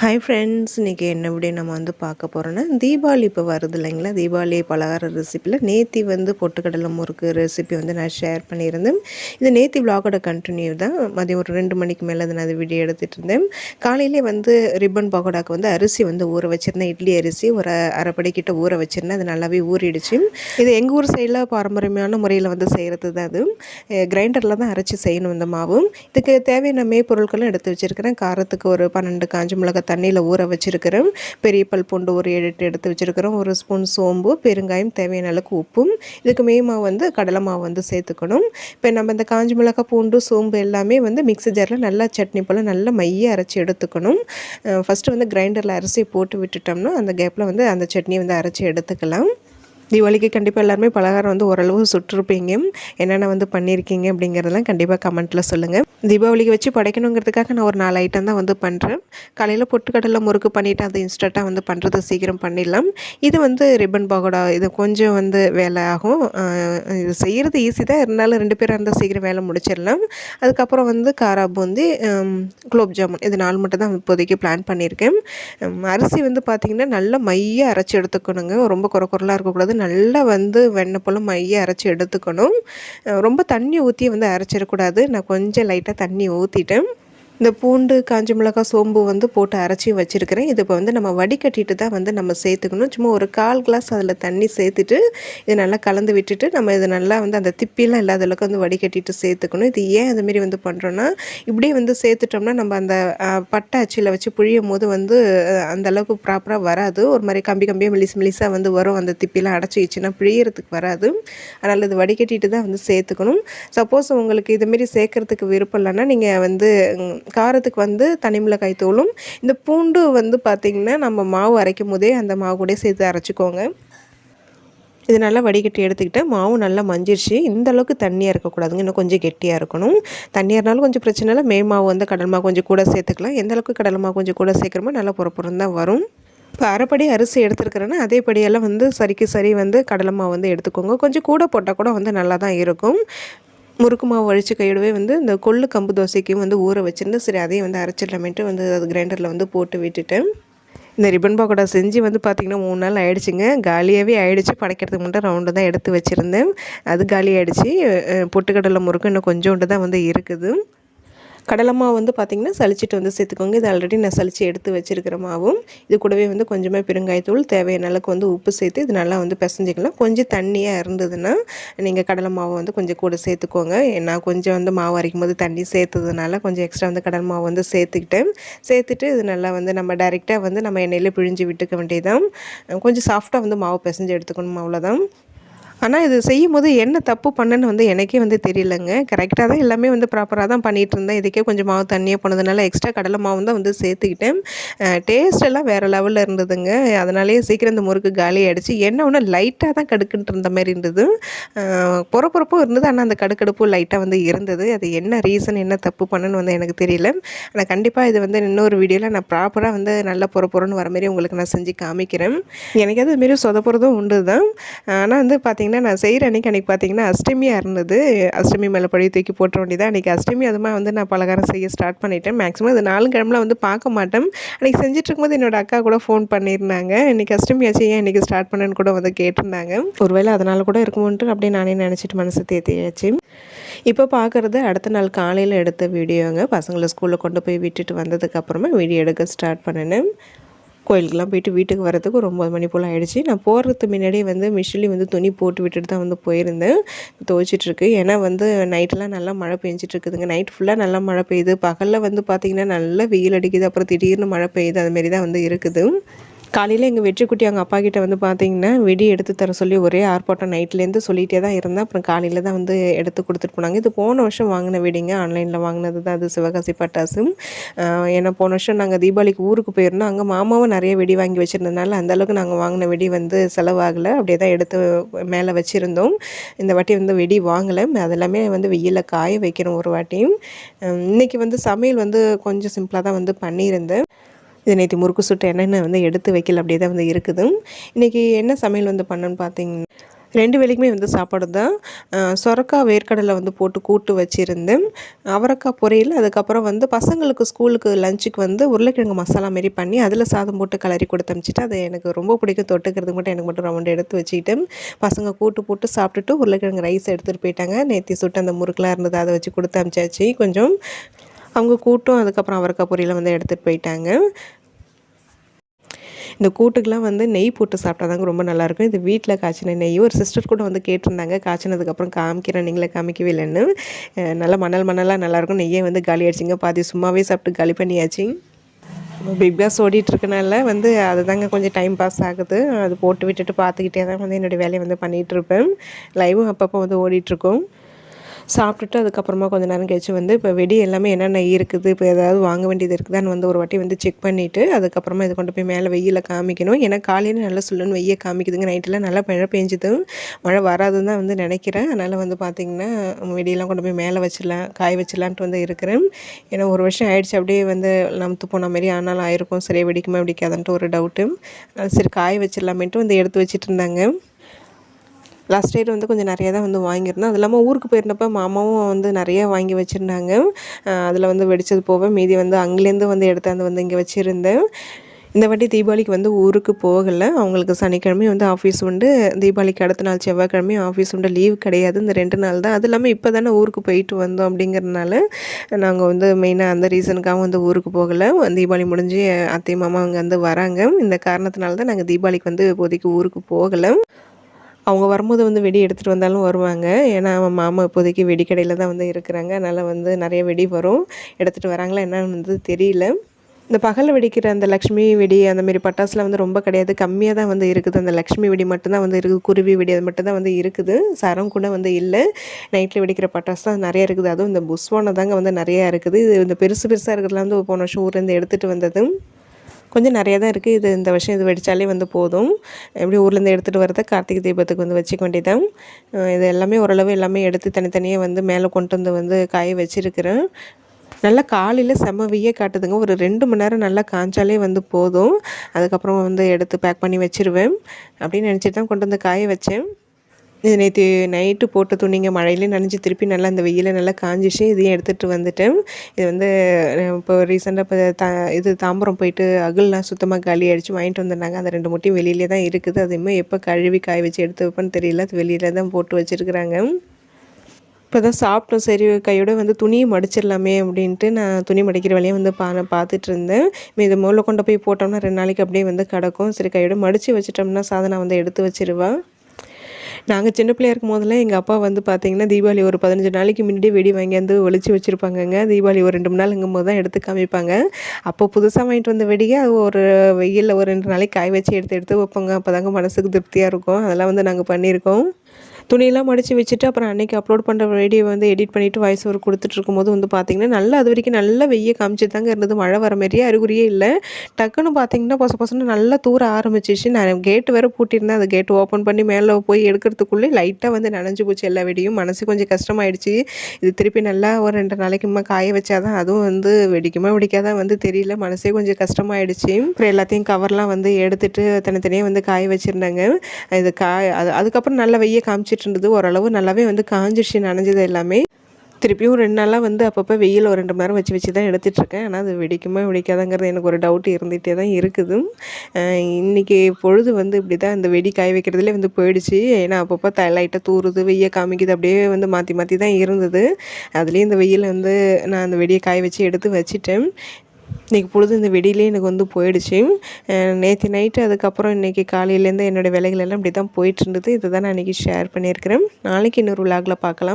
Hi friends இன்றைக்கி என்ன விட நம்ம வந்து பார்க்க போகிறோன்னா தீபாவளி இப்போ வருது இல்லைங்களா? தீபாவளி பலகார ரெசிப்பியில் நேத்தி வந்து பொட்டுக்கடலை முறுக்கு ரெசிபி வந்து நான் ஷேர் பண்ணியிருந்தேன். இது நேத்தி விலாகோட கண்டினியூ தான். மதியம் ஒரு ரெண்டு மணிக்கு மேலே நான் அது வீடியோ எடுத்துகிட்டு இருந்தேன். காலையிலே வந்து ரிப்பன் பகோடாக்கு வந்து அரிசி வந்து ஊற வச்சுருந்தேன். இட்லி அரிசி ஒரு அரைப்படி கிட்ட ஊற வச்சுருந்தேன். அது நல்லாவே ஊறிடுச்சு. இது எங்கள் ஊர் சைடில் பாரம்பரியமான முறையில் வந்து செய்கிறது தான் அது. கிரைண்டரில் தான் அரைச்சி செய்யணும் இந்த மாவும் இதுக்கு தேவையான மே பொருட்களும் எடுத்து வச்சுருக்கிறேன். காரத்துக்கு ஒரு பன்னெண்டு காஞ்சி மிளகாய் தண்ணியில் ஊற வச்சுருக்கிறோம். பெரிய பல் பூண்டு ஒரு ஏழு எட்டு எடுத்து வச்சுருக்கிறோம். ஒரு ஸ்பூன் சோம்பு பெருங்காயம் தேவையான அளவுக்கு உப்பும் இதுக்கு மே மாவு வந்து கடலை மாவு வந்து சேர்த்துக்கணும். இப்போ நம்ம இந்த காஞ்சி மிளகாய் பூண்டு சோம்பு எல்லாமே வந்து மிக்ஸி ஜாரில் நல்லா சட்னி போல் நல்லா மைய அரைச்சி எடுத்துக்கணும். ஃபஸ்ட்டு வந்து கிரைண்டரில் அரிசி போட்டு விட்டுட்டோம்னா அந்த கேப்பில் வந்து அந்த சட்னியை வந்து அரைச்சி எடுத்துக்கலாம். தீபாவளிக்கு கண்டிப்பாக எல்லாருமே பலகாரம் வந்து ஓரளவு சுட்டிருப்பீங்க. என்னென்ன வந்து பண்ணியிருக்கீங்க அப்படிங்கிறதெல்லாம் கண்டிப்பாக கமெண்ட்டில் சொல்லுங்கள் தீபாவளிக்கு வச்சு படைக்கணுங்கிறதுக்காக நான் ஒரு நாலு ஐட்டம் தான் வந்து பண்ணுறேன் காலையில் பொட்டுக்கடலை முறுக்கு பண்ணிவிட்டு அது இன்ஸ்டண்ட்டாக வந்து பண்ணுறது சீக்கிரம் பண்ணிடலாம். இது வந்து ரிப்பன் பகோடா இது கொஞ்சம் வந்து வேலை ஆகும். இது செய்கிறது ஈஸி தான். இருந்தாலும் ரெண்டு பேராக இருந்தால் சீக்கிரம் வேலை முடிச்சிடலாம். அதுக்கப்புறம் வந்து காரா பூந்தி குலோப் ஜாமுன். இது நாலு மட்டும் தான் இப்போதைக்கு பிளான் பண்ணியிருக்கேன் அரிசி வந்து பார்த்திங்கன்னா நல்லா மையாக அரைச்சி எடுத்துக்கணுங்க. ரொம்ப குறை குரலாக இருக்கக்கூடாது. நல்லா வந்து வெண்ணெய் போல் மைய அரைச்சி எடுத்துக்கணும். ரொம்ப தண்ணி ஊற்றி வந்து அரைச்சிடக்கூடாது. நான் கொஞ்சம் லைட்டாக தண்ணி ஊற்றிட்டேன் இந்த பூண்டு காஞ்சி மிளகாய் சோம்பு வந்து போட்டு அரைச்சி வச்சுருக்கிறேன். இது இப்போ வந்து நம்ம வடிகட்டிட்டு தான் வந்து நம்ம சேர்த்துக்கணும். சும்மா ஒரு கால் கிளாஸ் அதில் தண்ணி சேர்த்துட்டு இது நல்லா கலந்து விட்டுட்டு நம்ம இது நல்லா வந்து அந்த திப்பிலாம் இல்லாத அளவுக்கு வந்து வடிகட்டிட்டு சேர்த்துக்கணும். இது ஏன் அதுமாரி வந்து பண்ணுறோன்னா இப்படியே வந்து சேர்த்துட்டோம்னா நம்ம அந்த பட்டை அச்சியில் வச்சு புழியும் போது வந்து அந்த அளவுக்கு ப்ராப்பராக வராது. ஒரு மாதிரி கம்பி கம்பியாக மெலிஸ் மெலிஸாக வந்து வரும். அந்த திப்பிலாம் அடைச்சி வச்சுன்னா பிழியறதுக்கு வராது. அதனால் இது வடிகட்டிட்டு தான் வந்து சேர்த்துக்கணும். சப்போஸ் உங்களுக்கு இதுமாரி சேர்க்குறதுக்கு விருப்பம் இல்லைன்னா நீங்கள் வந்து காரத்துக்கு வந்து தனி மிளகாய் தூளும் இந்த பூண்டு வந்து பார்த்திங்கன்னா நம்ம மாவு அரைக்கும் போதே அந்த மாவு கூட சேர்த்து அரைச்சிக்கோங்க. இது நல்லா வடிகட்டி எடுத்துக்கிட்டு மாவு நல்லா மஞ்சிருச்சு. இந்த அளவுக்கு தண்ணியாக இருக்கக்கூடாதுங்க. இன்னும் கொஞ்சம் கெட்டியாக இருக்கணும். தண்ணியாக இருந்தாலும் கொஞ்சம் பிரச்சனை இல்லை. மே மாவு வந்து கடல் மாவு கொஞ்சம் கூட சேர்த்துக்கலாம். எந்த அளவுக்கு கடல் மாவு கொஞ்சம் கூட சேர்க்குறமோ நல்லா புறப்புறம் தான் வரும். இப்போ அரைப்படி அரிசி எடுத்துருக்கிறேன்னா அதே படியெல்லாம் வந்து சரிக்கு சரி வந்து கடலை மாவு வந்து எடுத்துக்கோங்க. கொஞ்சம் கூட போட்டால் கூட வந்து நல்லா தான் இருக்கும். முறுக்கு மாவு அழிச்சு கையிடவே வந்து இந்த கொள்ளு கம்பு தோசைக்கும் வந்து ஊற வச்சுருந்து சரி அதையும் வந்து அரைச்சிடலாமேட்டு வந்து அது கிரைண்டரில் வந்து போட்டு விட்டுட்டேன் இந்த ரிப்பன் பக்கோடா செஞ்சு வந்து பார்த்திங்கன்னா மூணு நாள் ஆகிடுச்சிங்க காலியாகவே ஆகிடுச்சு படைக்கிறதுக்கு மட்டும் ரவுண்டு தான் எடுத்து வச்சுருந்தேன். அது காலி ஆகிடுச்சு பொட்டுக்கடலை முறுக்கு இன்னும் கொஞ்சோண்டு தான் வந்து இருக்குது. கடலை மாவு வந்து பார்த்திங்கன்னா சளிச்சிட்டு வந்து சேர்த்துக்கோங்க. இது ஆல்ரெடி நான் சளிச்சு எடுத்து வச்சுருக்கிற மாவும். இது கூடவே வந்து கொஞ்சமாக பெருங்காயத்தூள் தேவையான அளவுக்கு வந்து உப்பு சேர்த்து இது நல்லா வந்து பிசைஞ்சிக்கலாம். கொஞ்சம் தண்ணியாக இருந்ததுன்னா நீங்கள் கடலை மாவு வந்து கொஞ்சம் கூட சேர்த்துக்கோங்க. நான் கொஞ்சம் வந்து மாவு அரைக்கும் போது தண்ணி சேர்த்ததுனால கொஞ்சம் எக்ஸ்ட்ரா வந்து கடல் மாவு வந்து சேர்த்துக்கிட்டேன். சேர்த்துட்டு இது நல்லா வந்து நம்ம டைரெக்டாக வந்து நம்ம எண்ணெயில் பிழிஞ்சு விட்டுக்க வேண்டியதான் கொஞ்சம் சாஃப்டாக வந்து மாவு பிசைஞ்சு எடுத்துக்கணும் அவ்வளோதான் ஆனால் இது செய்யும் போது என்ன தப்பு பண்ணேன்னு வந்து எனக்கே வந்து தெரியலங்க. கரெக்டாக தான் எல்லாமே வந்து ப்ராப்பராக தான் பண்ணிகிட்டு இருந்தேன் இதுக்கே கொஞ்சம் மாவு தண்ணியாக போனதுனால எக்ஸ்ட்ரா கடலை மாவு தான் வந்து சேர்த்துக்கிட்டேன். டேஸ்ட் எல்லாம் வேறு லெவலில் இருந்ததுங்க. அதனாலேயே சீக்கிரம் இந்த முறுக்கு காலி ஆகிடுச்சு என்ன ஒன்று லைட்டாக தான் கடுக்குன்ட்டு இருந்த மாதிரி இருந்தது. பொறப்பொறப்பும் இருந்தது. ஆனால் அந்த கடுக்கடுப்பும் லைட்டாக வந்து இருந்தது. அது என்ன ரீசன் என்ன தப்பு பண்ணுன்னு வந்து எனக்கு தெரியல. ஆனால் கண்டிப்பாக இது வந்து இன்னொரு வீடியோவில் நான் ப்ராப்பராக வந்து நல்லா புறப்புறன்னு வர மாதிரி உங்களுக்கு நான் செஞ்சு காமிக்கிறேன். எனக்கு அதுமாரி சொதப்புறதும் உண்டு தான் ஆனால் வந்து பார்த்திங்கன்னா பார்த்திங்கன்னா நான் செய்கிற அன்றைக்கி அன்றைக்கி பார்த்திங்கன்னா அஷ்டமியாக இருந்தது. அஷ்டமி மேலே படி தூக்கி போட்ட வேண்டியதான் அன்றைக்கி அஷ்டமி அதுமாக வந்து நான் பலகாரம் செய்ய ஸ்டார்ட் பண்ணிட்டேன். மேக்ஸிமம் அது நாலு கிழமெலாம் வந்து பார்க்க மாட்டேன். அன்றைக்கி செஞ்சிட்ருக்கும்போது என்னோடய அக்கா கூட ஃபோன் பண்ணியிருந்தாங்க. இன்றைக்கி அஷ்டமி ஆச்சு. ஏன் இன்றைக்கி ஸ்டார்ட் பண்ணுன்னு கூட வந்து கேட்டிருந்தாங்க. ஒருவேளை அதனால் கூட இருக்குமோன்ட்டு அப்படியே நானே நினச்சிட்டு மனசு தேத்தியாச்சு. இப்போ பார்க்குறது அடுத்த நாள் காலையில் எடுத்த வீடியோங்க பசங்களை ஸ்கூலில் கொண்டு போய் விட்டுட்டு வந்ததுக்கப்புறமா வீடியோ எடுக்க ஸ்டார்ட் பண்ணினேன். கோயிலுக்கெலாம் போயிட்டு வீட்டுக்கு வரதுக்கு ஒரு ஒம்பது மணி போல் ஆகிடுச்சு நான் போகிறதுக்கு முன்னாடியே வந்து மிஷின்லேயும் வந்து துணி போட்டு விட்டுட்டு தான் வந்து போயிருந்தேன். துவைச்சிட்ருக்கு ஏன்னா வந்து நைட்டெலாம் நல்லா மழை பெஞ்சிட்ருக்குதுங்க நைட் ஃபுல்லாக நல்லா மழை பெய்யுது. பகலில் வந்து பார்த்திங்கன்னா நல்லா வெயில் அடிக்குது. அப்புறம் திடீர்னு மழை பெய்யுது. அதுமாரி தான் வந்து இருக்குது. காலையில் எங்கள் வெற்றிக்குட்டி அவங்க அப்பா கிட்ட வந்து பார்த்தீங்கன்னா வெடி எடுத்து தர சொல்லி ஒரே ஆர்ப்பாட்டம் நைட்லேருந்து சொல்லிகிட்டே தான் இருந்தேன் அப்புறம் காலையில் தான் வந்து எடுத்து கொடுத்துட்டு போனாங்க. இது போன வருஷம் வாங்கின வெடிங்க. ஆன்லைனில் வாங்கினது தான். அது சிவகாசி பட்டாசும். ஏன்னா போன வருஷம் நாங்கள் தீபாவளிக்கு ஊருக்கு போயிருந்தோம். அங்கே மாமாவும் நிறைய வெடி வாங்கி வச்சுருந்ததுனால அந்தளவுக்கு நாங்கள் வாங்கின வெடி வந்து செலவாகலை. அப்படியே தான் எடுத்து மேலே வச்சுருந்தோம். இந்த வாட்டி வந்து வெடி வாங்கலை. அதெல்லாமே வந்து வெயிலில் காய வைக்கணும் ஒரு வாட்டியும். இன்றைக்கி வந்து சமையல் வந்து கொஞ்சம் சிம்பிளாக தான் வந்து பண்ணியிருந்தேன். இது நேற்று முறுக்கு சுட்டு என்னென்ன வந்து எடுத்து வைக்கல அப்படியே தான் வந்து இருக்குது. இன்றைக்கி என்ன சமையல் வந்து பண்ணுன்னு பார்த்தீங்கன்னா ரெண்டு வேலைக்குமே வந்து சாப்பாடு தான். சொரக்காய் வேர்க்கடலை வந்து போட்டு கூட்டு வச்சுருந்தேன். அவரக்காய் பொரியல் அதுக்கப்புறம் வந்து பசங்களுக்கு ஸ்கூலுக்கு லஞ்சுக்கு வந்து உருளைக்கிழங்கு மசாலா மாரி பண்ணி அதில் சாதம் போட்டு கலரி கொடுத்து அமிச்சிட்டு அது எனக்கு ரொம்ப பிடிக்கும். தொட்டுக்கிறதுக்கு மட்டும் எனக்கு மட்டும் ரவுண்டு எடுத்து வச்சுக்கிட்டு பசங்க கூட்டு போட்டு சாப்பிட்டுட்டு உருளைக்கிழங்கு ரைஸ் எடுத்துகிட்டு போயிட்டாங்க. நேற்று சுட்டு அந்த முறுக்கெலாம் இருந்தது அதை வச்சு கொடுத்து அமிச்சாச்சு. கொஞ்சம் அவங்க கூட்டும் அதுக்கப்புறம் அவரக்காய் பொரியலை வந்து எடுத்துகிட்டு போயிட்டாங்க. இந்த கூட்டுக்கெலாம் வந்து நெய் போட்டு சாப்பிட்டா தாங்க ரொம்ப நல்லாயிருக்கும். இது வீட்டில் காய்ச்சின நெய் ஒரு சிஸ்டர் கூட வந்து கேட்டிருந்தாங்க காய்ச்சினதுக்கப்புறம் காமிக்கிறேன் நீங்களே காமிக்கவே இல்லைன்னு நல்லா மணல் மணலாக நல்லாயிருக்கும். நெய்யே வந்து காலி ஆயிடுச்சிங்க. பாதி சும்மாவே சாப்பிட்டு காலி பண்ணியாச்சு. பிக் பாஸ் ஓடிட்டுருக்கனால வந்து அது தாங்க கொஞ்சம் டைம் பாஸ் ஆகுது. அது போட்டு விட்டுட்டு பார்த்துக்கிட்டே தான் வந்து என்னுடைய வேலையை வந்து பண்ணிகிட்ருப்பேன் லைவும் அப்பப்போ வந்து ஓடிட்டுருக்கோம். சாப்பிட்டுட்டு அதுக்கப்புறமா கொஞ்சம் நேரம் கழிச்சு வந்து இப்போ வெடி எல்லாமே என்னென்ன இருக்குது இப்போ ஏதாவது வாங்க வேண்டியது இருக்குதான்னு வந்து ஒரு வாட்டி வந்து செக் பண்ணிவிட்டு அதுக்கப்புறமா இது கொண்டு போய் மேலே வெயிலில் காமிக்கணும். ஏன்னா காலையில் நல்லா சொல்லுன்னு வெய்ய காமிக்குதுங்க. நைட்டில் நல்லா மழை பெஞ்சுது. மழை வராதுன்னு தான் வந்து நினைக்கிறேன். அதனால் வந்து பார்த்திங்கன்னா வெடியெல்லாம் கொண்டு போய் மேலே வச்சிடலாம் காய வச்சிடலான்ட்டு வந்து இருக்கிறேன். ஏன்னா ஒரு வருஷம் ஆயிடுச்சு. அப்படியே வந்து நமத்து போன மாதிரி ஆனாலும் ஆயிருக்கும். சரியாக வெடிக்குமா வெடிக்காதுன்ட்டு ஒரு டவுட்டு சரி காய வச்சிடலாமேன்ட்டு வந்து எடுத்து வச்சுட்டு இருந்தாங்க. லாஸ்ட் இயர் வந்து கொஞ்சம் நிறையா தான் வந்து வாங்கியிருந்தேன் அது இல்லாமல் ஊருக்கு போயிருந்தப்போ மாமாவும் வந்து நிறையா வாங்கி வச்சுருந்தாங்க. அதில் வந்து வெடித்தது போக மீதி வந்து அங்கேருந்து வந்து எடுத்தாந்து வந்து இங்கே வச்சுருந்தேன். இந்த வாட்டி தீபாவளிக்கு வந்து ஊருக்கு போகலை. அவங்களுக்கு சனிக்கிழமை வந்து ஆஃபீஸ் உண்டு. தீபாவளிக்கு அடுத்த நாள் செவ்வாய்க்கிழமையும் ஆஃபீஸ் உண்டு. லீவ் கிடையாது. இந்த ரெண்டு நாள் தான். அது இல்லாமல் இப்போ தானே ஊருக்கு போயிட்டு வந்தோம் அப்படிங்கிறதுனால நாங்கள் வந்து மெயினாக அந்த ரீசனுக்காக வந்து ஊருக்கு போகலை. தீபாவளி முடிஞ்சு அத்தை மாமா அங்கே வந்து வராங்க. இந்த காரணத்தினால தான் நாங்கள் தீபாவளிக்கு வந்து இப்போதைக்கு ஊருக்கு போகலை. அவங்க வரும்போது வந்து வெடி எடுத்துகிட்டு வந்தாலும் வருவாங்க. ஏன்னா அவன் மாமா இப்போதைக்கு வெடிக்கடையில் தான் வந்து இருக்கிறாங்க. அதனால் வந்து நிறைய வெடி வரும். எடுத்துகிட்டு வராங்களா என்னன்னு வந்து தெரியல. இந்த பகலில் வெடிக்கிற அந்த லக்ஷ்மி வெடி அந்த மாதிரி பட்டாசுலாம் வந்து ரொம்ப கிடையாது. கம்மியாக தான் வந்து இருக்குது. அந்த லக்ஷ்மி வெடி மட்டும்தான் வந்து இருக்குது. குருவி வெடி அது மட்டும்தான் வந்து இருக்குது. சரம் கூட வந்து இல்லை. நைட்டில் வெடிக்கிற பட்டாசு தான் நிறைய இருக்குது. அதுவும் இந்த புஸ்வானம் தாங்க வந்து நிறையா இருக்குது. இது இந்த பெருசு பெருசாக இருக்கிறதுலாம் வந்து போன வருஷம் ஊர்லேருந்து எடுத்துகிட்டு வந்தது கொஞ்சம் நிறையா தான் இருக்குது. இது இந்த வருஷம் இது வெடித்தாலே வந்து போதும். எப்படி ஊர்லேருந்து எடுத்துகிட்டு வரத கார்த்திகை தீபத்துக்கு வந்து வச்சுக்க வேண்டியதான் இது எல்லாமே ஓரளவு எல்லாமே எடுத்து தனித்தனியாக வந்து மேலே கொண்டு வந்து வந்து காய வச்சுருக்கிறேன். நல்லா காலையில் செம்ம வெய்ய காட்டுதுங்க. ஒரு ரெண்டு மணி நேரம் நல்லா காய்ச்சாலே வந்து போதும். அதுக்கப்புறம் வந்து எடுத்து பேக் பண்ணி வச்சுருவேன். அப்படின்னு நினச்சிட்டு தான் கொண்டு வந்து காய வச்சேன். இது நேற்று நைட்டு போட்ட துணிங்க மழையிலே நனைஞ்சு திருப்பி நல்லா அந்த வெயிலில் நல்லா காஞ்சிச்சு இதையும் எடுத்துகிட்டு வந்துட்டேன். இது வந்து இப்போ ரீசெண்டாக இப்போ த இது தாம்பரம் போயிட்டு அகல்லாம் சுத்தமாக காலி அடித்து வாங்கிட்டு வந்துருந்தாங்க. அந்த ரெண்டு முட்டையும் வெளியிலே தான் இருக்குது. அதுவுமே எப்போ கழுவி காய வச்சு எடுத்து வைப்பேன்னு தெரியல. அது வெளியில் தான் போட்டு வச்சுருக்குறாங்க. இப்போ தான் சாப்பிட்டோம். சரி கையோட வந்து துணியை மடிச்சிடலாமே அப்படின்ட்டு நான் துணி மடிக்கிற வேலையை வந்து பா பார்த்துட்டு இருந்தேன். இது முதல்ல கொண்டு போய் போட்டோம்னா ரெண்டு நாளைக்கு அப்படியே வந்து கிடக்கும். சரி கையோட மடித்து வச்சிட்டோம்னா சாதனை வந்து எடுத்து வச்சிருவேன் நாங்கள் சின்ன பிள்ளையா இருக்கும் போதெல்லாம் எங்கள் அப்பா வந்து பார்த்திங்கன்னா தீபாவளி ஒரு பதினஞ்சு நாளைக்கு முன்னாடி வெடி வாங்கியாந்து ஒழிச்சு வச்சுருப்பாங்கங்க. தீபாவளி ஒரு ரெண்டு மூணு நாளுங்கும் போது தான் எடுத்து காமிப்பாங்க. அப்போ புதுசாக வாங்கிட்டு வந்த வெடியை ஒரு வெயிலில் ஒரு ரெண்டு நாளைக்கு காய வச்சு எடுத்து எடுத்து வைப்போங்க. அப்போ தாங்க மனசுக்கு திருப்தியாக இருக்கும். அதெல்லாம் வந்து நாங்கள் பண்ணியிருக்கோம். துணியெல்லாம் மடித்து வச்சுட்டு அப்புறம் அன்றைக்கி அப்லோட் பண்ணுற வீடியோ வந்து எடிட் பண்ணிவிட்டு வாய்ஸ் ஓவர் கொடுத்துட்டு இருக்கும்போது வந்து பார்த்திங்கன்னா நல்லா அது வரைக்கும் நல்லா வெய்ய காமிச்சு தாங்க இருந்தது. மழை வர மாதிரியே அறிகுறியே இல்லை. டக்குன்னு பார்த்திங்கன்னா பொச பொசன்னு நல்லா தூர ஆரம்பிச்சிச்சு. நான் கேட்டு வேறு பூட்டியிருந்தேன். அந்த கேட்டு ஓப்பன் பண்ணி மேலே போய் எடுக்கிறதுக்குள்ளே லைட்டாக வந்து நனைஞ்சு போச்சு எல்லா வெடியும். மனசு கொஞ்சம் கஷ்டமாயிடுச்சு. இது திருப்பி நல்லா ஒரு ரெண்டு நாளைக்குமா காய வச்சாதான் அதுவும் வந்து வெடிக்குமா வெடிக்காதான் வந்து தெரியல. மனசே கொஞ்சம் கஷ்டமாயிடுச்சு. அப்புறம் எல்லாத்தையும் கவர்லாம் வந்து எடுத்துகிட்டு தனித்தனியாக வந்து காய வச்சுருந்தாங்க. இது காய அது அதுக்கப்புறம் நல்லா வெய்ய காமிச்சு இருந்தது ஓரளவு நல்லாவே வந்து காஞ்சிருச்சு நனைஞ்சது எல்லாமே. திருப்பியும் ரெண்டு நாளாக வந்து அப்பப்போ வெயில் ஒரு ரெண்டு மணி நேரம் வச்சு வச்சு தான் எடுத்துகிட்ருக்கேன் ஆனால் அது வெடிக்குமா வெடிக்காதாங்கிறது எனக்கு ஒரு டவுட் இருந்துகிட்டே தான் இருக்குது. இன்றைக்கி பொழுது வந்து இப்படி தான் இந்த வெடி காய வைக்கிறதுலே வந்து போயிடுச்சு. ஏன்னா அப்பப்போ த லைட்டாக தூறுது வெய்ய காமிக்குது அப்படியே வந்து மாற்றி மாற்றி தான் இருந்தது. அதுலேயும் இந்த வெயில் வந்து நான் அந்த வெடியை காய வச்சு எடுத்து வச்சுட்டேன். இன்றைக்கி பொழுது இந்த வெடியிலே எனக்கு வந்து போயிடுச்சு. நேற்று நைட்டு அதுக்கப்புறம் இன்றைக்கி காலையிலேருந்து என்னோடய வேலைகள் எல்லாம் இப்படி தான் போயிட்டுருந்தது இதை தான் நான் இன்றைக்கி ஷேர் பண்ணியிருக்கிறேன். நாளைக்கு இன்னொரு விலாகில் பார்க்கலாம்.